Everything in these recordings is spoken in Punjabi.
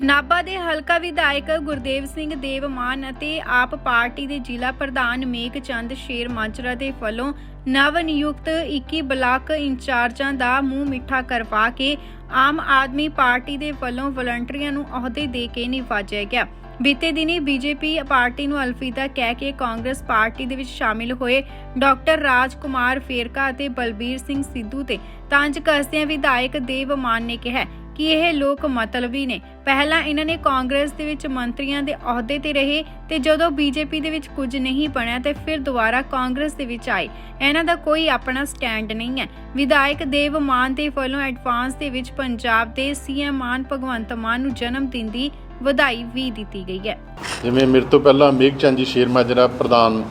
ਨਾਭਾ ਦੇ ਹਲਕਾ ਵਿਧਾਇਕ ਗੁਰਦੇਵ ਸਿੰਘ ਦੇਵ ਮਾਨ ਅਤੇ ਆਪ ਪਾਰਟੀ ਦੇ ਜ਼ਿਲ੍ਹਾ ਪ੍ਰਧਾਨ ਮੇਕ ਚੰਦ ਸ਼ੇਰ ਮਾਜਰਾ ਦੇ ਵੱਲੋਂ ਨਵ ਨਿਯੁਕਤ 21 ਬਲਾਕ ਇੰਚਾਰਜਾਂ ਦਾ ਮੂੰਹ ਮਿੱਠਾ ਕਰਵਾ ਕੇ ਆਮ ਆਦਮੀ ਪਾਰਟੀ ਦੇ ਵੱਲੋਂ ਵਲੰਟੀਅਰਾਂ ਨੂੰ ਅਹੁਦੇ ਦੇ ਕੇ ਨਿਵਾਜਿਆ ਗਿਆ। ਬੀਤੇ ਦਿਨੀ ਬੀਜੇਪੀ ਪਾਰਟੀ ਨੂੰ ਅਲਫੀਦਾ ਕਹਿ ਕੇ ਕਾਂਗਰਸ ਪਾਰਟੀ ਦੇ ਵਿੱਚ ਸ਼ਾਮਿਲ ਹੋਏ ਡਾਕਟਰ ਰਾਜ ਕੁਮਾਰ ਫੇਰਕਾ ਅਤੇ ਬਲਬੀਰ ਸਿੰਘ ਸਿੱਧੂ ਤੇ ਤੰਜ ਕੱਸਦਿਆਂ ਵਿਧਾਇਕ ਦੇਵ ਮਾਨ ਨੇ ਕਿਹਾ ਕਿ ਇਹ ਲੋਕ ਮਤਲਬੀ ਨੇ। ਪਹਿਲਾਂ ਇਹਨਾਂ ਨੇ ਕਾਂਗਰਸ ਦੇ ਵਿੱਚ ਮੰਤਰੀਆਂ ਦੇ ਅਹੁਦੇ ਤੇ ਰਹੇ ਤੇ ਜਦੋਂ ਬੀਜੇਪੀ ਦੇ ਵਿੱਚ ਕੁਝ ਨਹੀਂ ਬਣਿਆ ਤੇ ਫਿਰ ਦੁਬਾਰਾ ਕਾਂਗਰਸ ਦੇ ਵਿੱਚ ਆਏ। ਇਹਨਾਂ ਦਾ ਕੋਈ ਆਪਣਾ ਸਟੈਂਡ ਨਹੀਂ ਹੈ। ਵਿਧਾਇਕ ਦੇਵ ਮਾਨ ਦੇ ਵੱਲੋਂ ਐਡਵਾਂਸ ਦੇ ਵਿੱਚ ਪੰਜਾਬ ਦੇ ਸੀਐਮ ਮਾਨ ਭਗਵੰਤ ਮਾਨ ਨੂੰ ਜਨਮ ਦਿਨ ਦੀ ਵਧਾਈ ਵੀ ਦਿੱਤੀ ਗਈ ਹੈ। ਜਿਵੇਂ ਮੇਰੇ ਤੋਂ ਪਹਿਲਾਂ ਮੇਘਚੰਦ ਜੀ ਸ਼ੇਰਮਾ ਜਿਹੜਾ ਪ੍ਰਧਾਨ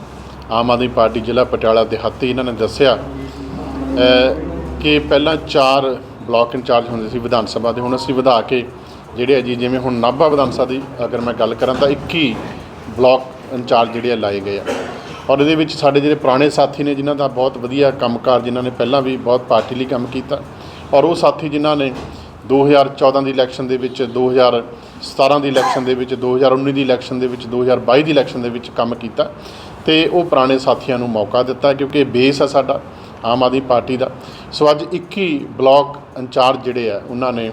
ਆਮ ਆਦਮੀ ਪਾਰਟੀ ਜ਼ਿਲ੍ਹਾ ਪਟਿਆਲਾ ਦੇ ਹੱਥੀ ਇਹਨਾਂ ਨੇ ਦੱਸਿਆ ਕਿ ਪਹਿਲਾਂ ਚਾਰ ਬਲਾਕ ਇੰਚਾਰਜ ਹੁੰਦੇ ਸੀ ਵਿਧਾਨ ਸਭਾ ਦੇ, ਹੁਣ ਅਸੀਂ ਵਧਾ ਕੇ ਜਿਹੜੇ ਆ ਜੀ, ਜਿਵੇਂ ਹੁਣ ਨਾਭਾ ਵਿਧਾਨ ਸਭਾ ਦੀ ਅਗਰ ਮੈਂ ਗੱਲ ਕਰਾਂ ਤਾਂ 21 ਬਲਾਕ ਇੰਚਾਰਜ ਜਿਹੜੇ ਆ ਲਾਏ ਗਏ ਆ। ਔਰ ਇਹਦੇ ਵਿੱਚ ਸਾਡੇ ਜਿਹੜੇ ਪੁਰਾਣੇ ਸਾਥੀ ਨੇ, ਜਿਨ੍ਹਾਂ ਦਾ ਬਹੁਤ ਵਧੀਆ ਕੰਮਕਾਰ, ਜਿਨ੍ਹਾਂ ਨੇ ਪਹਿਲਾਂ ਵੀ ਬਹੁਤ ਪਾਰਟੀ ਲਈ ਕੰਮ ਕੀਤਾ, ਔਰ ਉਹ ਸਾਥੀ ਜਿਨ੍ਹਾਂ ਨੇ 2014 ਦੀ ਇਲੈਕਸ਼ਨ ਦੇ ਵਿੱਚ 2017 ਦੀ ਇਲੈਕਸ਼ਨ ਦੇ ਵਿੱਚ 2019 ਦੀ ਇਲੈਕਸ਼ਨ ਦੇ ਵਿੱਚ 2022 ਦੀ ਇਲੈਕਸ਼ਨ ਦੇ ਵਿੱਚ ਕੰਮ ਕੀਤਾ ਤੇ ਉਹ ਪੁਰਾਣੇ ਸਾਥੀਆਂ ਨੂੰ ਮੌਕਾ ਦਿੱਤਾ ਕਿਉਂਕਿ ਬੇਸ ਆ ਸਾਡਾ। ਆਮ ਆਦਮੀ ਪਾਰਟੀ ਦਾ। ਸੋ ਅੱਜ 21 ਬਲਾਕ ਇੰਚਾਰਜ ਜਿਹੜੇ ਆ, ਉਹਨਾਂ ਨੇ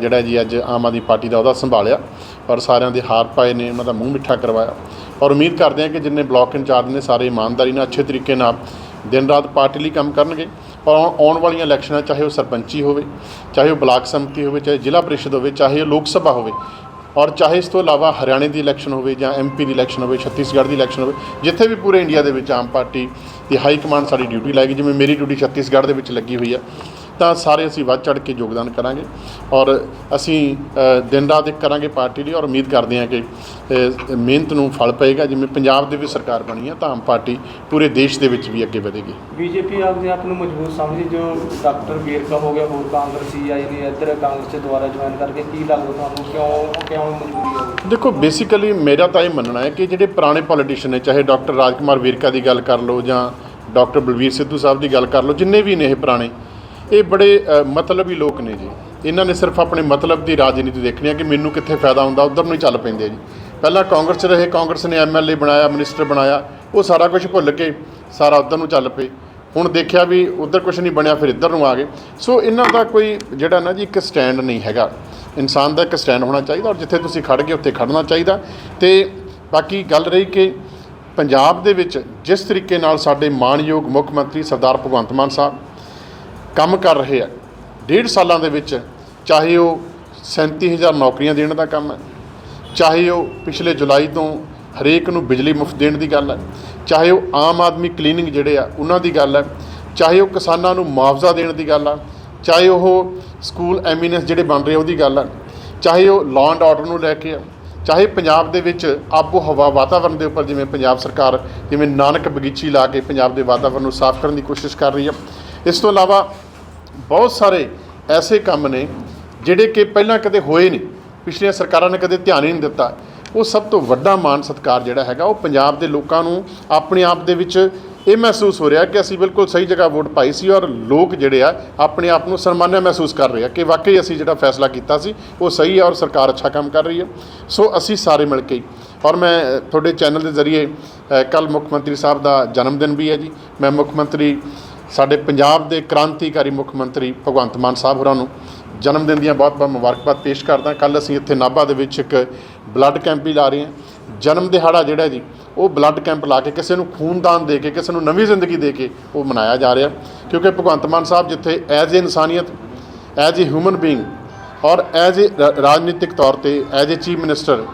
ਜਿਹੜਾ ਜੀ ਅੱਜ ਆਮ ਆਦਮੀ ਪਾਰਟੀ ਦਾ ਉਹਦਾ ਸੰਭਾਲਿਆ ਔਰ ਸਾਰਿਆਂ ਦੇ ਹਾਰ ਪਾਏ ਨੇ, ਉਹਨਾਂ ਦਾ ਮੂੰਹ ਮਿੱਠਾ ਕਰਵਾਇਆ। ਔਰ ਉਮੀਦ ਕਰਦੇ ਹਾਂ ਕਿ ਜਿੰਨੇ ਬਲਾਕ ਇੰਚਾਰਜ ਨੇ ਸਾਰੇ ਇਮਾਨਦਾਰੀ ਨਾਲ ਅੱਛੇ ਤਰੀਕੇ ਨਾਲ ਦਿਨ ਰਾਤ ਪਾਰਟੀ ਲਈ ਕੰਮ ਕਰਨਗੇ। ਔਰ ਆਉਣ- ਆਉਣ ਵਾਲੀਆਂ ਇਲੈਕਸ਼ਨਾਂ ਚਾਹੇ ਉਹ ਸਰਪੰਚੀ ਹੋਵੇ, ਚਾਹੇ ਉਹ ਬਲਾਕ ਸੰਮਤੀ ਹੋਵੇ, ਚਾਹੇ ਜ਼ਿਲ੍ਹਾ ਪ੍ਰੀਸ਼ਦ ਹੋਵੇ, ਚਾਹੇ ਉਹ ਲੋਕ ਸਭਾ ਹੋਵੇ ਔਰ ਚਾਹੇ ਇਸ ਤੋਂ ਇਲਾਵਾ ਹਰਿਆਣੇ ਦੀ ਇਲੈਕਸ਼ਨ ਹੋਵੇ ਜਾਂ ਐਮਪੀ ਦੀ ਇਲੈਕਸ਼ਨ ਹੋਵੇ, ਛੱਤੀਸਗੜ੍ਹ ਦੀ ਇਲੈਕਸ਼ਨ ਹੋਵੇ, ਜਿੱਥੇ ਵੀ ਪੂਰੇ ਇੰਡੀਆ ਦੇ ਵਿੱਚ ਆਮ ਪਾਰਟੀ ਦੀ ਹਾਈ ਕਮਾਂਡ ਸਾਡੀ ਡਿਊਟੀ ਲਾਏਗੀ, ਜਿਵੇਂ ਮੇਰੀ ਡਿਊਟੀ ਛੱਤੀਸਗੜ੍ਹ ਦੇ ਵਿੱਚ ਲੱਗੀ ਹੋਈ ਆ। ਤਾਂ ਸਾਰੇ ਅਸੀਂ ਵੱਧ ਚੜ੍ਹ ਕੇ ਯੋਗਦਾਨ ਕਰਾਂਗੇ ਔਰ ਅਸੀਂ ਦਿਨ ਰਾਤ ਇੱਕ ਕਰਾਂਗੇ ਪਾਰਟੀ ਲਈ ਔਰ ਉਮੀਦ ਕਰਦੇ ਹਾਂ ਕਿ ਮਿਹਨਤ ਨੂੰ ਫਲ ਪਏਗਾ। ਜਿਵੇਂ ਪੰਜਾਬ ਦੇ ਵੀ ਸਰਕਾਰ ਬਣੀ ਹੈ ਤਾਂ ਆਮ ਪਾਰਟੀ ਪੂਰੇ ਦੇਸ਼ ਦੇ ਵਿੱਚ ਵੀ ਅੱਗੇ ਵਧੇਗੀ। ਬੀਜੇਪੀ ਆਪਦੇ ਆਪ ਨੂੰ ਮਜ਼ਬੂਤ ਸਮਝੀ ਜੋ ਡਾਕਟਰ ਵੇਰਕਾ ਹੋ ਗਿਆ ਹੋਰ ਕਾਂਗਰਸੀ ਆਏ ਨੇ ਇੱਧਰ ਕਾਂਗਰਸ 'ਚ ਦੁਬਾਰਾ ਜੁਆਇਨ ਕਰਕੇ ਕੀ ਲੱਗਦਾ ਤੁਹਾਨੂੰ? ਕਿਉਂ ਕਿਉਂ ਮਜਬੂਰੀ ਹੋ ਦੇਖੋ ਬੇਸਿਕਲੀ ਮੇਰਾ ਤਾਂ ਇਹ ਮੰਨਣਾ ਹੈ ਕਿ ਜਿਹੜੇ ਪੁਰਾਣੇ ਪੋਲੀਟੀਸ਼ੀਅਨ ਨੇ ਚਾਹੇ ਡਾਕਟਰ ਰਾਜਕੁਮਾਰ ਵੀਰਕਾ ਦੀ ਗੱਲ ਕਰ ਲਓ ਜਾਂ ਡਾਕਟਰ ਬਲਵੀਰ ਸਿੱਧੂ ਸਾਹਿਬ ਦੀ ਗੱਲ ਕਰ ਲਓ ਜਿੰਨੇ ਵੀ ਨੇ ਇਹ ਪੁਰਾਣੇ ਇਹ ਬੜੇ ਅ, ਮਤਲਬੀ ਲੋਕ ਨੇ ਜੀ। ਇਹਨਾਂ ਨੇ ਸਿਰਫ ਆਪਣੇ ਮਤਲਬ ਦੀ ਰਾਜਨੀਤੀ ਦੇਖਣੀ ਹੈ ਕਿ ਮੈਨੂੰ ਕਿੱਥੇ ਫਾਇਦਾ ਹੁੰਦਾ ਉਧਰ ਨੂੰ ਹੀ ਚੱਲ ਪੈਂਦੇ ਆ ਜੀ। ਪਹਿਲਾਂ ਕਾਂਗਰਸ 'ਚ ਰਹੇ ਕਾਂਗਰਸ ਨੇ ਐਮਐਲਏ ਬਣਾਇਆ ਮਿਨਿਸਟਰ ਬਣਾਇਆ ਉਹ ਸਾਰਾ ਕੁਝ ਭੁੱਲ ਕੇ ਸਾਰਾ ਉਧਰ ਨੂੰ ਚੱਲ ਪਏ। ਹੁਣ ਦੇਖਿਆ ਵੀ ਉਧਰ ਕੁਝ ਨਹੀਂ ਬਣਿਆ ਫਿਰ ਇੱਧਰ ਨੂੰ ਆ ਗਏ। ਸੋ ਇਹਨਾਂ ਦਾ ਕੋਈ ਜਿਹੜਾ ਨਾ ਜੀ ਇੱਕ ਸਟੈਂਡ ਨਹੀਂ ਹੈਗਾ। ਇਨਸਾਨ ਦਾ ਇੱਕ ਸਟੈਂਡ ਹੋਣਾ ਚਾਹੀਦਾ ਔਰ ਜਿੱਥੇ ਤੁਸੀਂ ਖੜ ਗਏ ਉੱਥੇ ਖੜਨਾ ਚਾਹੀਦਾ। ਤੇ ਬਾਕੀ ਗੱਲ ਰਹੀ ਕਿ ਪੰਜਾਬ ਦੇ ਵਿੱਚ ਜਿਸ ਤਰੀਕੇ ਨਾਲ ਸਾਡੇ ਮਾਣਯੋਗ ਮੁੱਖ ਮੰਤਰੀ ਸਰਦਾਰ ਭਗਵੰਤ ਮਾਨ ਸਾਹਿਬ ਕੰਮ ਕਰ ਰਹੇ ਆ। ਡੇਢ ਸਾਲਾਂ ਦੇ ਵਿੱਚ ਚਾਹੇ ਉਹ 37000 ਨੌਕਰੀਆਂ ਦੇਣ ਦਾ ਕੰਮ ਹੈ, ਚਾਹੇ ਉਹ ਪਿਛਲੇ ਜੁਲਾਈ ਤੋਂ ਹਰੇਕ ਨੂੰ ਬਿਜਲੀ ਮੁਫਤ ਦੇਣ ਦੀ ਗੱਲ ਹੈ, ਚਾਹੇ ਉਹ ਆਮ ਆਦਮੀ ਕਲੀਨਿੰਗ ਜਿਹੜੇ ਆ ਉਹਨਾਂ ਦੀ ਗੱਲ ਹੈ, ਚਾਹੇ ਉਹ ਕਿਸਾਨਾਂ ਨੂੰ ਮੁਆਵਜ਼ਾ ਦੇਣ ਦੀ ਗੱਲ ਆ, ਚਾਹੇ ਉਹ ਸਕੂਲ ਐਮੀਨੈਂਸ ਜਿਹੜੇ ਬਣ ਰਹੇ ਉਹਦੀ ਗੱਲ ਆ, ਚਾਹੇ ਉਹ ਲਾਅ ਐਂਡ ਆਰਡਰ ਨੂੰ ਲੈ ਕੇ ਆ, ਚਾਹੇ ਪੰਜਾਬ ਦੇ ਵਿੱਚ ਆਬੋ ਹਵਾ ਵਾਤਾਵਰਣ ਦੇ ਉੱਪਰ ਜਿਵੇਂ ਪੰਜਾਬ ਸਰਕਾਰ ਜਿਵੇਂ ਨਾਨਕ ਬਗੀਚੀ ਲਾ ਕੇ ਪੰਜਾਬ ਦੇ ਵਾਤਾਵਰਣ ਨੂੰ ਸਾਫ਼ ਕਰਨ ਦੀ ਕੋਸ਼ਿਸ਼ ਕਰ ਰਹੀ ਆ ਇਸ ਤੋਂ ਇਲਾਵਾ ਬਹੁਤ ਸਾਰੇ ਐਸੇ ਕੰਮ ਨੇ ਜਿਹੜੇ ਕਿ ਪਹਿਲਾਂ ਕਦੇ ਹੋਏ ਨਹੀਂ, ਪਿਛਲੀਆਂ ਸਰਕਾਰਾਂ ਨੇ ਕਦੇ ਧਿਆਨ ਹੀ ਨਹੀਂ ਦਿੱਤਾ। ਉਹ ਸਭ ਤੋਂ ਵੱਡਾ ਮਾਣ ਸਤਿਕਾਰ ਜਿਹੜਾ ਹੈਗਾ, ਉਹ ਪੰਜਾਬ ਦੇ ਲੋਕਾਂ ਨੂੰ ਆਪਣੇ ਆਪ ਦੇ ਵਿੱਚ ਇਹ ਮਹਿਸੂਸ ਹੋ ਰਿਹਾ ਕਿ ਅਸੀਂ ਬਿਲਕੁਲ ਸਹੀ ਜਗ੍ਹਾ ਵੋਟ ਪਾਈ ਸੀ ਔਰ ਲੋਕ ਜਿਹੜੇ ਆ, ਆਪਣੇ ਆਪ ਨੂੰ ਸਨਮਾਨਿਆ ਮਹਿਸੂਸ ਕਰ ਰਹੇ ਆ ਕਿ ਵਾਕਈ ਅਸੀਂ ਜਿਹੜਾ ਫੈਸਲਾ ਕੀਤਾ ਸੀ, ਉਹ ਸਹੀ ਹੈ ਔਰ ਸਰਕਾਰ ਅੱਛਾ ਕੰਮ ਕਰ ਰਹੀ ਹੈ ਸੋ ਅਸੀਂ ਸਾਰੇ ਮਿਲ ਕੇ ਹੀ ਔਰ ਮੈਂ ਤੁਹਾਡੇ ਚੈਨਲ ਦੇ ਜ਼ਰੀਏ ਕੱਲ ਮੁੱਖ ਮੰਤਰੀ ਸਾਹਿਬ ਦਾ ਜਨਮ ਦਿਨ ਵੀ ਹੈ ਜੀ। ਮੈਂ ਮੁੱਖ ਮੰਤਰੀ ਸਾਡੇ ਪੰਜਾਬ ਦੇ ਕ੍ਰਾਂਤੀਕਾਰੀ ਮੁੱਖ ਮੰਤਰੀ ਭਗਵੰਤ ਮਾਨ ਸਾਹਿਬ ਹੋਰਾਂ ਨੂੰ ਜਨਮ ਦਿਨ ਦੀਆਂ ਬਹੁਤ ਬਹੁਤ ਮੁਬਾਰਕਬਾਦ ਪੇਸ਼ ਕਰਦਾ ਕੱਲ ਅਸੀਂ ਇੱਥੇ ਨਾਭਾ ਦੇ ਵਿੱਚ ਇੱਕ ਬਲੱਡ ਕੈਂਪ ਵੀ ਲਾ ਰਹੇ ਹਾਂ। ਜਨਮ ਦਿਹਾੜਾ ਜਿਹੜਾ ਜੀ, ਉਹ ਬਲੱਡ ਕੈਂਪ ਲਾ ਕੇ ਕਿਸੇ ਨੂੰ ਖੂਨਦਾਨ ਦੇ ਕੇ, ਕਿਸੇ ਨੂੰ ਨਵੀਂ ਜ਼ਿੰਦਗੀ ਦੇ ਕੇ ਉਹ ਮਨਾਇਆ ਜਾ ਰਿਹਾ। ਕਿਉਂਕਿ ਭਗਵੰਤ ਮਾਨ ਸਾਹਿਬ ਜਿੱਥੇ ਐਜ਼ ਏ ਇਨਸਾਨੀਅਤ, ਐਜ਼ ਏ ਹਿਊਮਨ ਬੀਇੰਗ ਔਰ ਐਜ਼ ਏ ਰਾਜਨੀਤਿਕ ਤੌਰ ਤੇ, ਐਜ਼ ਏ ਚੀਫ ਮਿਨਿਸਟਰ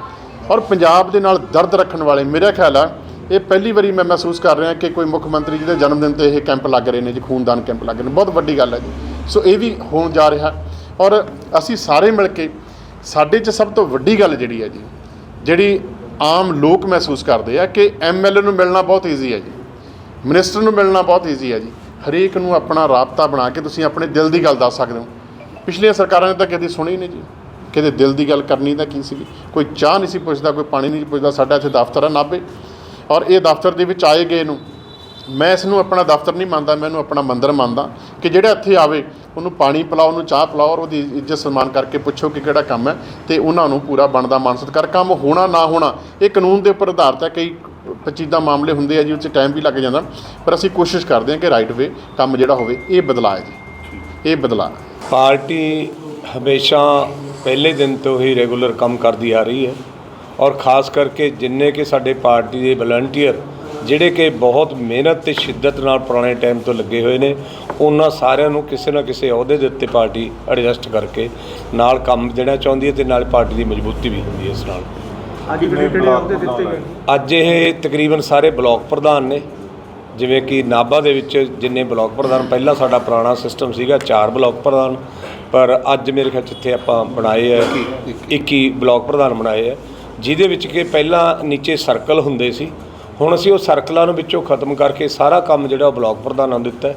ਔਰ ਪੰਜਾਬ ਦੇ ਨਾਲ ਦਰਦ ਰੱਖਣ ਵਾਲੇ, ਮੇਰਾ ਖਿਆਲ ਆ ਇਹ ਪਹਿਲੀ ਵਾਰੀ ਮੈਂ ਮਹਿਸੂਸ ਕਰ ਰਿਹਾ ਕਿ ਕੋਈ ਮੁੱਖ ਮੰਤਰੀ ਜੀ ਦੇ ਜਨਮ ਦਿਨ ਤੇ ਇਹ ਕੈਂਪ ਲੱਗ ਰਹੇ ਨੇ ਜੀ, ਖੂਨਦਾਨ ਕੈਂਪ ਲੱਗ ਰਹੇ ਨੇ, ਬਹੁਤ ਵੱਡੀ ਗੱਲ ਹੈ ਜੀ। ਸੋ ਇਹ ਵੀ ਹੋਣ ਜਾ ਰਿਹਾ ਔਰ ਅਸੀਂ ਸਾਰੇ ਮਿਲ ਕੇ ਸਾਡੇ 'ਚ ਸਭ ਤੋਂ ਵੱਡੀ ਗੱਲ ਜਿਹੜੀ ਹੈ ਜੀ, ਜਿਹੜੀ ਆਮ ਲੋਕ ਮਹਿਸੂਸ ਕਰਦੇ ਆ ਕਿ ਐਮਐਲਏ ਨੂੰ ਮਿਲਣਾ ਬਹੁਤ ਈਜ਼ੀ ਹੈ ਜੀ ਮਿਨਿਸਟਰ ਨੂੰ ਮਿਲਣਾ ਬਹੁਤ ਈਜ਼ੀ ਹੈ ਜੀ। ਹਰੇਕ ਨੂੰ ਆਪਣਾ ਰਾਬਤਾ ਬਣਾ ਕੇ ਤੁਸੀਂ ਆਪਣੇ ਦਿਲ ਦੀ ਗੱਲ ਦੱਸ ਸਕਦੇ ਹੋ। ਪਿਛਲੀਆਂ ਸਰਕਾਰਾਂ ਨੇ ਤਾਂ ਕਦੇ ਸੁਣੀ ਨਹੀਂ ਜੀ ਕਿਤੇ ਦਿਲ ਦੀ ਗੱਲ ਕਰਨੀ ਤਾਂ ਕੀ ਸੀਗੀ? ਕੋਈ ਚਾਹ ਨਹੀਂ ਸੀ ਪੁੱਛਦਾ, ਕੋਈ ਪਾਣੀ ਨਹੀਂ ਸੀ ਪੁੱਛਦਾ, ਸਾਡਾ ਇੱਥੇ ਦਫ਼ਤਰ ਹੈ ਨਾਭੇ। ਔਰ ਇਹ ਦਫ਼ਤਰ ਦੇ ਵਿੱਚ ਆਏ ਗਏ ਨੂੰ, ਮੈਂ ਇਸ ਨੂੰ ਆਪਣਾ ਦਫ਼ਤਰ ਨਹੀਂ ਮੰਨਦਾ, ਮੈਂ ਇਹਨੂੰ ਆਪਣਾ ਮੰਦਰ ਮੰਨਦਾ ਕਿ ਜਿਹੜਾ ਇੱਥੇ ਆਵੇ, ਉਹਨੂੰ ਪਾਣੀ ਪਿਲਾਓ, ਉਹਨੂੰ ਚਾਹ ਪਿਲਾਓ ਔਰ ਉਹਦੀ ਇੱਜ਼ਤ ਸਨਮਾਨ ਕਰਕੇ ਪੁੱਛੋ ਕਿ ਕਿਹੜਾ ਕੰਮ ਹੈ ਤੇ ਉਹਨਾਂ ਨੂੰ ਪੂਰਾ ਬਣਦਾ ਮਾਨ ਸਤਿਕਾਰ। ਕੰਮ ਹੋਣਾ ਨਾ ਹੋਣਾ, ਇਹ ਕਾਨੂੰਨ ਦੇ ਉੱਪਰ ਆਧਾਰਿਤ ਹੈ, ਕਈ ਪਚੀਦਾ ਮਾਮਲੇ ਹੁੰਦੇ ਆ ਜੀ ਉਹ 'ਚ ਟਾਈਮ ਵੀ ਲੱਗ ਜਾਂਦਾ। ਪਰ ਅਸੀਂ ਕੋਸ਼ਿਸ਼ ਕਰਦੇ ਹਾਂ ਕਿ ਰਾਈਟ ਵੇ ਕੰਮ ਜਿਹੜਾ ਹੋਵੇ, ਇਹ ਬਦਲਾਅ ਜੀ। ਇਹ ਬਦਲਾਅ। ਪਾਰਟੀ ਹਮੇਸ਼ਾ ਪਹਿਲੇ ਦਿਨ ਤੋਂ ਹੀ ਰੈਗੂਲਰ ਕੰਮ ਕਰਦੀ ਆ ਰਹੀ ਹੈ। ਔਰ ਖਾਸ ਕਰਕੇ ਜਿੰਨੇ ਕਿ ਸਾਡੇ ਪਾਰਟੀ ਦੇ ਵਲੰਟੀਅਰ ਜਿਹੜੇ ਕਿ ਬਹੁਤ ਮਿਹਨਤ ਤੇ ਸ਼ਿੱਦਤ ਨਾਲ ਪੁਰਾਣੇ ਟਾਈਮ ਤੋਂ ਲੱਗੇ ਹੋਏ ਨੇ ਉਹਨਾਂ ਸਾਰਿਆਂ ਨੂੰ ਕਿਸੇ ਨਾ ਕਿਸੇ ਅਹੁਦੇ ਦੇ ਉੱਤੇ ਪਾਰਟੀ ਐਡਜਸਟ ਕਰਕੇ ਨਾਲ ਕੰਮ ਦੇਣਾ ਚਾਹੁੰਦੀ ਹੈ ਤੇ ਨਾਲ ਪਾਰਟੀ ਦੀ ਮਜ਼ਬੂਤੀ ਵੀ ਹੁੰਦੀ ਹੈ ਇਸ ਨਾਲ। ਅੱਜ ਕਿਹੜੇ ਕਿਹੜੇ ਅਹੁਦੇ ਦਿੱਤੇ ਗਏ? ਅੱਜ ਇਹ ਤਕਰੀਬਨ ਸਾਰੇ ਬਲਾਕ ਪ੍ਰਧਾਨ ਨੇ ਜਿਵੇਂ ਕਿ ਨਾਭਾ ਦੇ ਵਿੱਚ ਜਿੰਨੇ ਬਲਾਕ ਪ੍ਰਧਾਨ ਪਹਿਲਾਂ ਸਾਡਾ ਪੁਰਾਣਾ ਸਿਸਟਮ ਸੀਗਾ ਚਾਰ ਬਲਾਕ ਪ੍ਰਧਾਨ ਪਰ ਅੱਜ ਮੇਰੇ ਖਿਆਲ 'ਚ ਇੱਥੇ ਆਪਾਂ ਬਣਾਏ ਆ 21 ਬਲਾਕ ਪ੍ਰਧਾਨ ਬਣਾਏ ਆ। ਜਿਹਦੇ ਵਿੱਚ ਕਿ ਪਹਿਲਾਂ ਨੀਚੇ ਸਰਕਲ ਹੁੰਦੇ ਸੀ, ਹੁਣ ਅਸੀਂ ਉਹ ਸਰਕਲਾਂ ਨੂੰ ਵਿੱਚੋਂ ਖਤਮ ਕਰਕੇ ਸਾਰਾ ਕੰਮ ਜਿਹੜਾ ਉਹ ਬਲਾਕ ਪ੍ਰਧਾਨਾਂ ਨੂੰ ਦਿੱਤਾ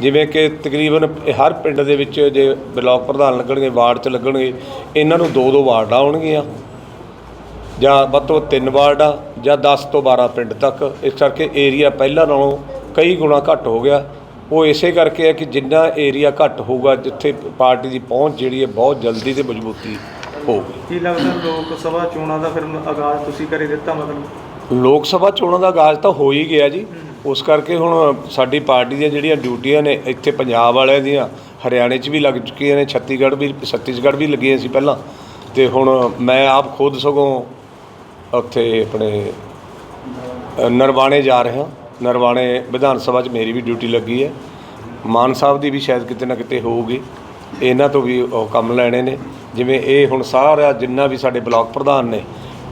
ਜਿਵੇਂ ਕਿ ਤਕਰੀਬਨ ਹਰ ਪਿੰਡ ਦੇ ਵਿੱਚ ਜੇ ਬਲਾਕ ਪ੍ਰਧਾਨ ਲੱਗਣਗੇ, ਵਾਰਡ 'ਚ ਲੱਗਣਗੇ, ਇਹਨਾਂ ਨੂੰ ਦੋ ਦੋ ਵਾਰਡਾਂ ਆਉਣਗੀਆਂ। ਜਾਂ ਵੱਧ ਤੋਂ ਤਿੰਨ ਵਾਰਡ ਆ ਜਾਂ 10 ਤੋਂ 12 ਪਿੰਡ ਤੱਕ। ਇਸ ਕਰਕੇ ਏਰੀਆ ਪਹਿਲਾਂ ਨਾਲੋਂ ਕਈ ਗੁਣਾ ਘੱਟ ਹੋ ਗਿਆ। ਉਹ ਇਸੇ ਕਰਕੇ ਹੈ ਕਿ ਜਿੰਨਾ ਏਰੀਆ ਘੱਟ ਹੋਊਗਾ, ਜਿੱਥੇ ਪਾਰਟੀ ਦੀ ਪਹੁੰਚ ਜਿਹੜੀ ਹੈ ਬਹੁਤ ਜਲਦੀ ਤੇ ਮਜ਼ਬੂਤੀ ਹੋਊਗੀ ਕੀ ਲੱਗਦਾ ਲੋਕ ਸਭਾ ਚੋਣਾਂ ਦਾ ਫਿਰ ਆਗਾਜ਼ ਤੁਸੀਂ ਕਰੇ ਦਿੱਤਾ ਮਤਲਬ? ਲੋਕ ਸਭਾ ਚੋਣਾਂ ਦਾ ਆਗਾਜ਼ ਤਾਂ ਹੋ ਹੀ ਗਿਆ ਜੀ। ਉਸ ਕਰਕੇ ਹੁਣ ਸਾਡੀ ਪਾਰਟੀ ਦੀਆਂ ਜਿਹੜੀਆਂ ਡਿਊਟੀਆਂ ਨੇ ਇੱਥੇ ਪੰਜਾਬ ਵਾਲਿਆਂ ਦੀਆਂ ਹਰਿਆਣੇ 'ਚ ਵੀ ਲੱਗ ਚੁੱਕੀਆਂ ਨੇ ਛੱਤੀਸਗੜ੍ਹ ਵੀ ਛੱਤੀਸਗੜ੍ਹ ਵੀ ਲੱਗੀਆਂ ਸੀ ਪਹਿਲਾਂ। ਤੇ ਹੁਣ ਮੈਂ ਆਪ ਖੁਦ ਸਗੋਂ ਉੱਥੇ ਆਪਣੇ ਅ, ਨਰਵਾਣੇ ਜਾ ਰਿਹਾ। ਨਰਵਾਣੇ ਵਿਧਾਨ ਸਭਾ 'ਚ ਮੇਰੀ ਵੀ ਡਿਊਟੀ ਲੱਗੀ ਹੈ। ਮਾਨ ਸਾਹਿਬ ਦੀ ਵੀ ਸ਼ਾਇਦ ਕਿਤੇ ਨਾ ਕਿਤੇ ਹੋਊਗੀ। ਇਹਨਾਂ ਤੋਂ ਵੀ ਉਹ ਕੰਮ ਲੈਣੇ ਨੇ। ਜਿਵੇਂ ਇਹ ਹੁਣ ਸਾਰਾ ਜਿੰਨਾ ਵੀ ਸਾਡੇ ਬਲਾਕ ਪ੍ਰਧਾਨ ਨੇ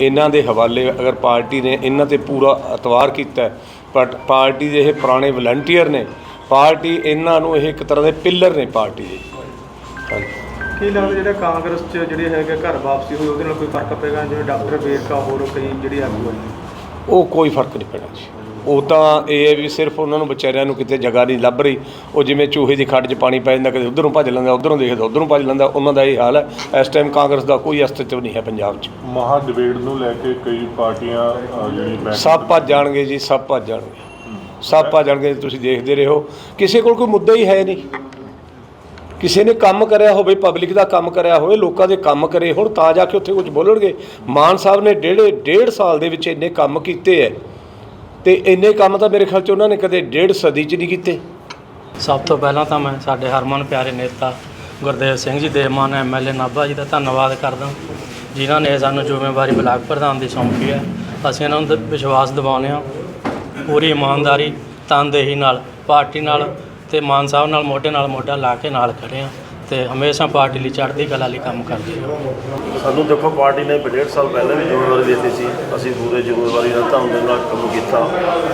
ਇਹਨਾਂ ਦੇ ਹਵਾਲੇ ਅਗਰ ਪਾਰਟੀ ਨੇ ਇਹਨਾਂ ਤੇ ਪੂਰਾ ਅਤਵਾਰ ਕੀਤਾ ਬਟ ਪਾਰਟੀ ਦੇ ਇਹ ਪੁਰਾਣੇ ਵਲੰਟੀਅਰ ਨੇ ਪਾਰਟੀ ਇਹਨਾਂ ਨੂੰ ਇਹ ਇੱਕ ਤਰ੍ਹਾਂ ਦੇ ਪਿੱਲਰ ਨੇ ਪਾਰਟੀ ਦੇ। ਹਾਂਜੀ। ਕੀ ਲੱਗਦਾ ਜਿਹੜਾ ਕਾਂਗਰਸ 'ਚ ਜਿਹੜੇ ਹੈਗੇ ਘਰ ਵਾਪਸੀ ਹੋਈ ਉਹਦੇ ਨਾਲ ਕੋਈ ਫ਼ਰਕ ਪਏਗਾ? ਜਿਵੇਂ ਡਾਕਟਰ ਵੇਰਕਾ ਹੋਰ ਕਈ ਜਿਹੜੇ ਆਗੂ ਹੋਏ ਉਹ ਕੋਈ ਫ਼ਰਕ ਨਹੀਂ ਪੈਣਾ ਜੀ। ਉਹ ਤਾਂ ਇਹ ਹੈ ਵੀ ਸਿਰਫ ਉਹਨਾਂ ਨੂੰ ਵਿਚਾਰਿਆਂ ਨੂੰ ਕਿਤੇ ਜਗ੍ਹਾ ਨਹੀਂ ਲੱਭ ਰਹੀ। ਉਹ ਜਿਵੇਂ ਚੂਹੇ ਦੀ ਖੱਡ 'ਚ ਪਾਣੀ ਪੈ ਜਾਂਦਾ ਕਦੇ ਉਧਰੋਂ ਭੱਜ ਲੈਂਦਾ ਉਧਰੋਂ ਦੇਖਦਾ ਉਧਰੋਂ ਭੱਜ ਲੈਂਦਾ ਉਹਨਾਂ ਦਾ ਇਹ ਹਾਲ ਹੈ। ਇਸ ਟਾਈਮ ਕਾਂਗਰਸ ਦਾ ਕੋਈ ਅਸਤਿਤਵ ਨਹੀਂ ਹੈ ਪੰਜਾਬ 'ਚ। ਮਹਾ ਡਿਬੇਟ ਨੂੰ ਲੈ ਕੇ ਕਈ ਪਾਰਟੀਆਂ ਜਿਹੜੀ ਬੈਠ ਸਭ ਭੱਜ ਜਾਣਗੇ ਜੀ ਸਭ ਭੱਜ ਜਾਣਗੇ। ਸਭ ਭੱਜ ਜਾਣਗੇ ਤੁਸੀਂ ਦੇਖਦੇ ਰਹੋ। ਕਿਸੇ ਕੋਲ ਕੋਈ ਮੁੱਦਾ ਹੀ ਹੈ ਨਹੀਂ। ਕਿਸੇ ਨੇ ਕੰਮ ਕਰਿਆ ਹੋਵੇ ਪਬਲਿਕ ਦਾ ਕੰਮ ਕਰਿਆ ਹੋਵੇ ਲੋਕਾਂ ਦੇ ਕੰਮ ਕਰੇ ਹੁਣ ਤਾਂ ਜਾ ਕੇ ਉੱਥੇ ਕੁਝ ਬੋਲਣਗੇ। ਮਾਨ ਸਾਹਿਬ ਨੇ ਡੇਢ ਡੇਢ ਸਾਲ ਦੇ ਵਿੱਚ ਇੰਨੇ ਕੰਮ ਕੀਤੇ ਐ ਤੇ ਇੰਨੇ ਕੰਮ ਤਾਂ ਮੇਰੇ ਖਿਆਲ ਚ ਉਹਨਾਂ ਨੇ ਕਦੇ ਡੇਢ ਸਦੀ ਚ ਨਹੀਂ ਕੀਤੇ। ਸਭ ਤੋਂ ਪਹਿਲਾਂ ਤਾਂ ਮੈਂ ਸਾਡੇ ਹਰਮਨ ਪਿਆਰੇ ਨੇਤਾ ਗੁਰਦੇਵ ਸਿੰਘ ਜੀ ਦੇਵਮਾਨ ਐਮਐਲਏ ਨਾਭਾ ਜੀ ਦਾ ਧੰਨਵਾਦ ਕਰਦਾ ਜਿਨ੍ਹਾਂ ਨੇ ਸਾਨੂੰ ਜ਼ਿੰਮੇਵਾਰੀ ਬਲਾਕ ਪ੍ਰਧਾਨ ਦੀ ਸੌਂਪੀ ਹੈ। ਅਸੀਂ ਇਹਨਾਂ ਨੂੰ ਦ- ਵਿਸ਼ਵਾਸ ਦਿਵਾਉਂਦੇ ਹਾਂ, ਪੂਰੀ ਇਮਾਨਦਾਰੀ ਤਨਦੇਹੀ ਨਾਲ, ਪਾਰਟੀ ਨਾਲ ਤੇ ਮਾਨ ਸਾਹਿਬ ਨਾਲ, ਮੋਢੇ ਨਾਲ ਮੋਢਾ ਲਾ ਕੇ ਨਾਲ ਖੜੇ ਹਾਂ। ਤੇ ਹਮੇਸ਼ਾ ਪਾਰਟੀ ਲਈ ਚੜ੍ਹਦੀ ਕਲਾ ਲਈ ਕੰਮ ਕਰਦੇ ਹਾਂ ਸਾਨੂੰ ਦੇਖੋ, ਪਾਰਟੀ ਨੇ ਡੇਢ ਸਾਲ ਪਹਿਲਾਂ ਵੀ ਜ਼ਿੰਮੇਵਾਰੀ ਦਿੱਤੀ ਸੀ। ਅਸੀਂ ਪੂਰੇ ਜ਼ਿੰਮੇਵਾਰੀ ਨਾਲ ਧੰਮ ਦੇ ਨਾਲ ਕੰਮ ਕੀਤਾ।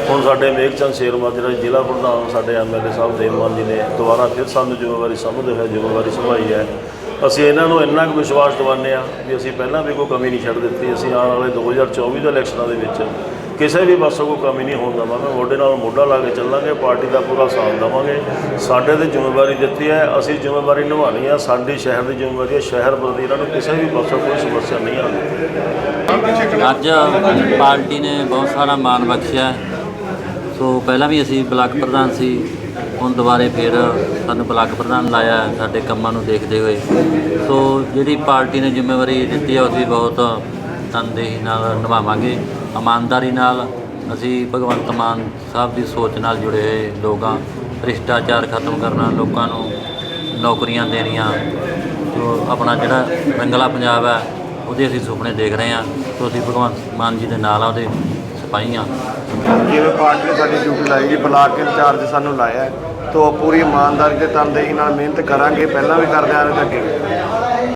ਹੁਣ ਸਾਡੇ ਮੇਘਚੰਦ ਸ਼ੇਰ ਮਾਜਰਾ ਜ਼ਿਲ੍ਹਾ ਪ੍ਰਧਾਨ ਸਾਡੇ ਐਮਐਲਏ ਸਾਹਿਬ ਦੇਵਮਾਨ ਜੀ ਨੇ ਦੁਬਾਰਾ ਫਿਰ ਸਾਨੂੰ ਜ਼ਿੰਮੇਵਾਰੀ ਸਮਝਦੇ ਹੋਏ ਜ਼ਿੰਮੇਵਾਰੀ ਸੰਭਾਈ ਹੈ। ਅਸੀਂ ਇਹਨਾਂ ਨੂੰ ਇੰਨਾ ਕੁ ਵਿਸ਼ਵਾਸ ਦਿਵਾਉਂਦੇ ਆ ਵੀ ਅਸੀਂ ਪਹਿਲਾਂ ਵੀ ਕੋਈ ਕਮੀ ਨਹੀਂ ਛੱਡ ਦਿੱਤੀ। ਅਸੀਂ ਆਉਣ ਵਾਲੇ 2024 ਦੇ ਇਲੈਕਸ਼ਨਾਂ ਦੇ ਵਿੱਚ ਕਿਸੇ ਵੀ ਪਾਸੋਂ ਕੋਈ ਕਮੀ ਨਹੀਂ ਹੋਣ ਦੇਵਾਂਗੇ, ਮੋਢੇ ਨਾਲ ਮੋਢਾ ਲਾ ਕੇ ਚੱਲਾਂਗੇ, ਪਾਰਟੀ ਦਾ ਪੂਰਾ ਸਾਥ ਦੇਵਾਂਗੇ। ਸਾਡੇ ਤੇ ਜ਼ਿੰਮੇਵਾਰੀ ਦਿੱਤੀ ਹੈ, ਅਸੀਂ ਜ਼ਿੰਮੇਵਾਰੀ ਨਿਭਾਉਣੀ ਹੈ, ਸਾਡੀ ਸ਼ਹਿਰ ਦੀ ਜ਼ਿੰਮੇਵਾਰੀ ਹੈ, ਸ਼ਹਿਰ ਪ੍ਰਤੀ ਇਹਨਾਂ ਨੂੰ ਕਿਸੇ ਵੀ ਪਾਸੋਂ ਕੋਈ ਸਮੱਸਿਆ ਨਹੀਂ ਆਉਂਦੀ। ਅੱਜ ਪਾਰਟੀ ਨੇ ਬਹੁਤ ਸਾਰਾ ਮਾਣ ਬਖਸ਼ਿਆ ਸੋ ਪਹਿਲਾਂ ਵੀ ਅਸੀਂ ਬਲਾਕ ਪ੍ਰਧਾਨ ਸੀ, ਹੁਣ ਦੁਬਾਰੇ ਫਿਰ ਸਾਨੂੰ ਬਲਾਕ ਪ੍ਰਧਾਨ ਲਾਇਆ ਸਾਡੇ ਕੰਮਾਂ ਨੂੰ ਦੇਖਦੇ ਹੋਏ। ਸੋ ਜਿਹੜੀ ਪਾਰਟੀ ਨੇ ਜ਼ਿੰਮੇਵਾਰੀ ਦਿੱਤੀ ਹੈ, ਉਸ ਵੀ ਬਹੁਤ ਤਨਦੇਹੀ ਨਾਲ ਨਿਭਾਵਾਂਗੇ। ਇਮਾਨਦਾਰੀ ਨਾਲ ਅਸੀਂ ਭਗਵੰਤ ਮਾਨ ਸਾਹਿਬ ਦੀ ਸੋਚ ਨਾਲ ਜੁੜੇ ਹੋਏ ਲੋਕ ਹਾਂ ਭ੍ਰਿਸ਼ਟਾਚਾਰ ਖਤਮ ਕਰਨਾ, ਲੋਕਾਂ ਨੂੰ ਨੌਕਰੀਆਂ ਦੇਣੀਆਂ, ਜੋ ਆਪਣਾ ਜਿਹੜਾ ਰੰਗਲਾ ਪੰਜਾਬ ਹੈ, ਉਹਦੇ ਅਸੀਂ ਸੁਪਨੇ ਦੇਖ ਰਹੇ ਹਾਂ। ਸੋ ਅਸੀਂ ਭਗਵੰਤ ਮਾਨ ਜੀ ਦੇ ਨਾਲ ਆ, ਉਹਦੇ ਸਿਪਾਹੀ ਹਾਂ। ਜਿਵੇਂ ਪਾਰਟੀ ਨੇ ਸਾਡੀ ਡਿਊਟੀ ਲਾਈ ਜੀ ਬਲਾਕ ਇੰਚਾਰਜ ਸਾਨੂੰ ਲਾਇਆ ਹੈ। ਤੋ ਪੂਰੀ ਇਮਾਨਦਾਰੀ ਤੇ ਤਨਦੇਹੀ ਨਾਲ ਮਿਹਨਤ ਕਰਾਂਗੇ, ਪਹਿਲਾਂ ਵੀ ਕਰਦੇ ਆ ਰਹੇ ਅੱਗੇ